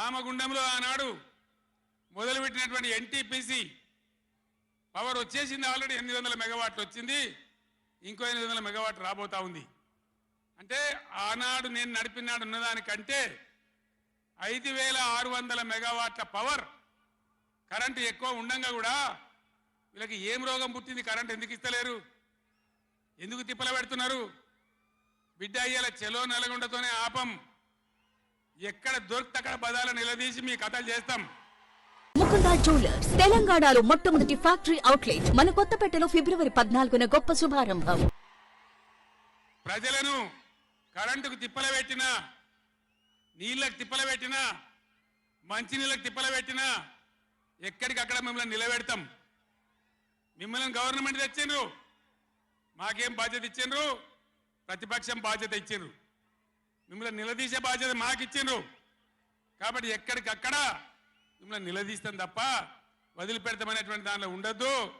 రామగుండంలో ఆనాడు మొదలుపెట్టినటువంటి NTPC power వచ్చేసింది ఆల్రెడీ ఎనిమిది వందల మెగావాట్లు వచ్చింది ఇంకో ఎనిమిది వందల మెగావాట్లు రాబోతా ఉంది. అంటే ఆనాడు నేను నడిపినాడు ఉన్నదానికంటే ఐదు వేల ఆరు వందల మెగావాట్ల పవర్ కరెంటు ఎక్కువ ఉండంగా కూడా వీళ్ళకి ఏం రోగం పుట్టింది కరెంట్ ఎందుకు ఇస్తలేరు? ఎందుకు తిప్పల పెడుతున్నారు? బిడ్డ అయ్యేలా చెలో నల్గొండతోనే ఆపం. ఎక్కడ దొరికితే అక్కడ బదాల నిలదీసి మీ కథలు చేస్తాం. ముకుంద జ్యువెలర్స్ తెలంగాణలో మొట్టమొదటి ఫ్యాక్టరీ అవుట్లెట్ మన కొత్తపేటలో ఫిబ్రవరి పద్నాలుగున గొప్ప శుభారంభం. ప్రజలను కరెంటుకు తిప్పల పెట్టినా నీళ్ళకు తిప్పల పెట్టినా మంచినీళ్ళకి తిప్పల పెట్టినా ఎక్కడికక్కడ మిమ్మల్ని నిలబెడతాం. మిమ్మల్ని గవర్నమెంట్ తెచ్చిండ్రు మాకేం బాధ్యత ఇచ్చిండ్రు ప్రతిపక్షం బాధ్యత ఇచ్చిండ్రు. మిమ్మల్ని నిలదీసే బాధ్యత మాకు ఇచ్చిండ్రు కాబట్టి ఎక్కడికక్కడ మిమ్మల్ని నిలదీస్తాం తప్ప వదిలిపెడతామనేటువంటి దానిలో ఉండొద్దు.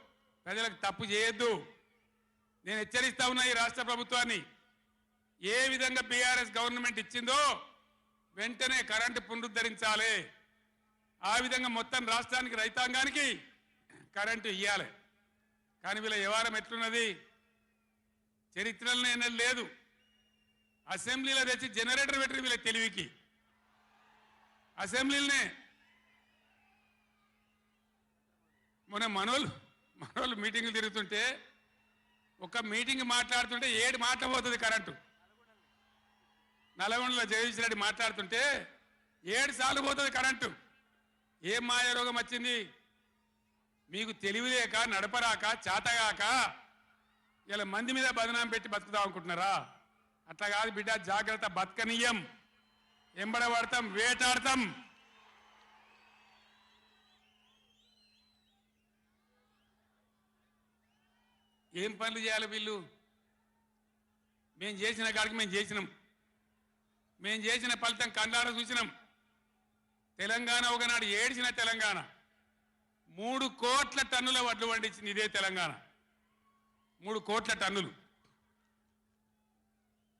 ప్రజలకు తప్పు చేయొద్దు. నేను హెచ్చరిస్తా ఉన్నా ఈ రాష్ట్ర ప్రభుత్వాన్ని. ఏ విధంగా బీఆర్ఎస్ గవర్నమెంట్ ఇచ్చిందో వెంటనే కరెంటు పునరుద్ధరించాలి. ఆ విధంగా మొత్తం రాష్ట్రానికి రైతాంగానికి కరెంటు ఇవ్వాలి కానీ వీళ్ళ వ్యవహారం ఎట్లున్నది? చరిత్రలోనే లేదు. అసెంబ్లీలో తెచ్చి జనరేటర్ పెట్టిన వీళ్ళ తెలివికి. అసెంబ్లీలనే మొన్న మనోళ్ళు మనోళ్ళు మీటింగ్లు తిరుగుతుంటే ఒక మీటింగ్ మాట్లాడుతుంటే ఏడు మాట పోతుంది కరెంటు. నల్గొండలో జగదీష్ రెడ్డి మాట్లాడుతుంటే ఏడు సార్లు పోతుంది కరెంటు. ఏం మాయ రోగం వచ్చింది? మీకు తెలివిలేక నడపరాక చాతగాక ఇలా మంది మీద బదనాం పెట్టి బతుకుదాం అనుకుంటున్నారా? అట్లా కాదు బిడ్డ జాగ్రత్త బతకనీయం ఎంబడబడతాం వేటాడతాం. ఏం పనులు చేయాలి వీళ్ళు? మేము చేసిన కాడికి మేము చేసినాం. మేము చేసిన ఫలితం కండార చూసినాం. తెలంగాణ ఒకనాడు ఏడిచిన తెలంగాణ. మూడు కోట్ల టన్నుల వడ్లు పండించింది ఇదే తెలంగాణ. మూడు కోట్ల టన్నులు.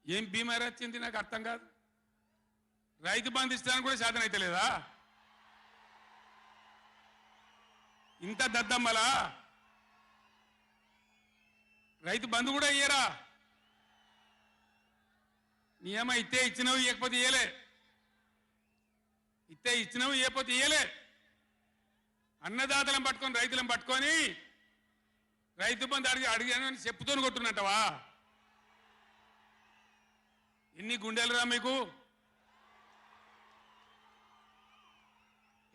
ఏం బీమారి వచ్చింది నాకు అర్థం కాదు. రైతు బంధు ఇస్తానికి కూడా సాధన అయితే లేదా? ఇంత దద్దమ్మలా? రైతు బంధు కూడా ఇయ్యరా? నియమ ఇస్తే ఇచ్చినవి ఇవ్వకపోతే ఇయ్యలే. ఇస్తే ఇచ్చినవి ఇవ్వకపోతే ఇయ్యలే. అన్నదాతలను పట్టుకొని రైతులను పట్టుకొని రైతు బంధు అడిగి అడిగాను అని చెప్పుతోని కొట్టున్నట్టవా? ఎన్ని గుండెలురా మీకు.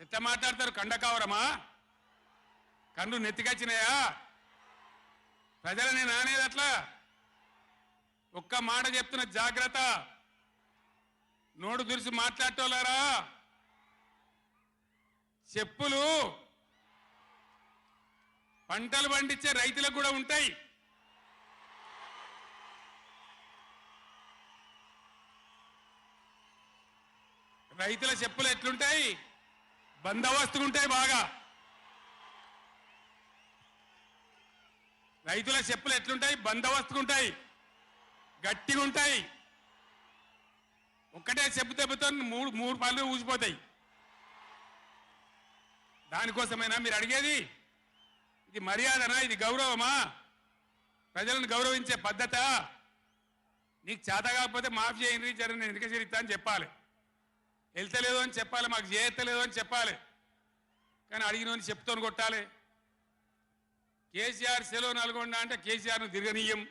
ఎట్లా మాట్లాడతారు? కండకావరమా కన్ను నెత్తికొచ్చినాయా? ప్రజలని నానేది అట్లా ఒక్క మాట చెప్తున్న జాగ్రత్త. నోడు దురిసి మాట్లాడటోలారా చెప్పులు. పంటలు పండించే రైతులకు కూడా ఉంటాయి. రైతుల చెప్పులు ఎట్లుంటాయి? బందోబస్తుకుంటాయి బాగా. రైతుల చెప్పులు ఎట్లుంటాయి? బందోబస్తుకుంటాయి. గట్టిగా ఉంటాయి ఒక్కటే చెప్పు దెబ్బతో మూడు మూడు పళ్ళు ఊసిపోతాయి. దానికోసమైనా మీరు అడిగేది? ఇది మర్యాదనా? ఇది గౌరవమా? ప్రజలను గౌరవించే పద్ధత? నీకు చేత కాకపోతే మాఫ్ చేయండి జర నేను వెనుక చేరిస్తా అని చెప్పాలి. వెళ్తలేదు అని చెప్పాలి మాకు చేయత్తలేదు అని చెప్పాలి. కానీ అడిగినని చెప్తోని కొట్టాలి. కేసీఆర్ సెలవు నల్గొండ అంటే కేసీఆర్ను తిరగనీయం.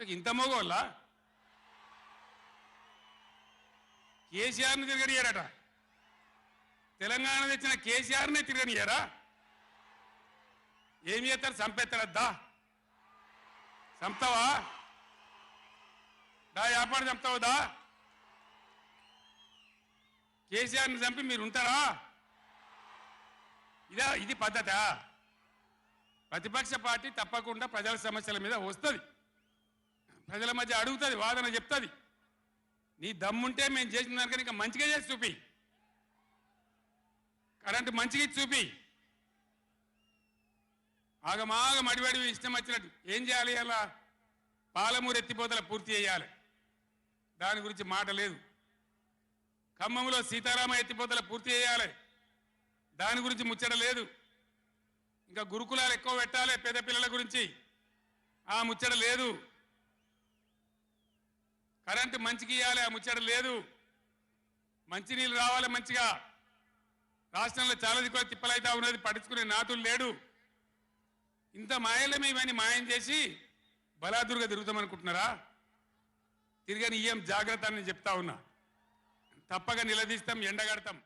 ఇంత మగోళ్ళ? కేసీఆర్ను తిరగనియారట. తెలంగాణ తెచ్చిన కేసీఆర్నే తిరగనియారా? ఏం చేస్తారు? చంపేస్తారద్దా? చంపుతావా? దా వ్యాపారం చంపుతావుదా కేసీఆర్ని చంపి మీరు ఉంటారా ఇదా ఇది పద్ధత? ప్రతిపక్ష పార్టీ తప్పకుండా ప్రజల సమస్యల మీద వస్తుంది. ప్రజల మధ్య అడుగుతుంది వాదన చెప్తుంది. నీ దమ్ముంటే మేము చేసిన దానికని ఇంకా మంచిగా చేసి చూపి. కరెంటు మంచిగా చూపి. ఆగమాగ అడివడి ఇష్టం వచ్చినట్టు. ఏం చేయాలి అలా? పాలమూరు ఎత్తిపోతల పూర్తి చేయాలి. దాని గురించి మాట లేదు. ఖమ్మంలో సీతారామ ఎత్తిపోతల పూర్తి చేయాలి. దాని గురించి ముచ్చట లేదు. ఇంకా గురుకులాలు ఎక్కువ పెట్టాలి పేద పిల్లల గురించి. ఆ ముచ్చట లేదు. కరెంటు మంచికి ఇవ్వాలి ఆ ముచ్చట లేదు. మంచినీళ్ళు రావాలి మంచిగా. రాష్ట్రంలో చాలా దిక్కువ తిప్పలైతా ఉన్నది పట్టించుకునే నాతులు లేడు. ఇంత మాయలమే ఇవన్నీ మాయం చేసి బలాదురుగా తిరుగుతామనుకుంటున్నారా? తిరగని ఇయ్యం జాగ్రత్త అని చెప్తా ఉన్నా. తప్పక నిలదీస్తాం ఎండగడతాం.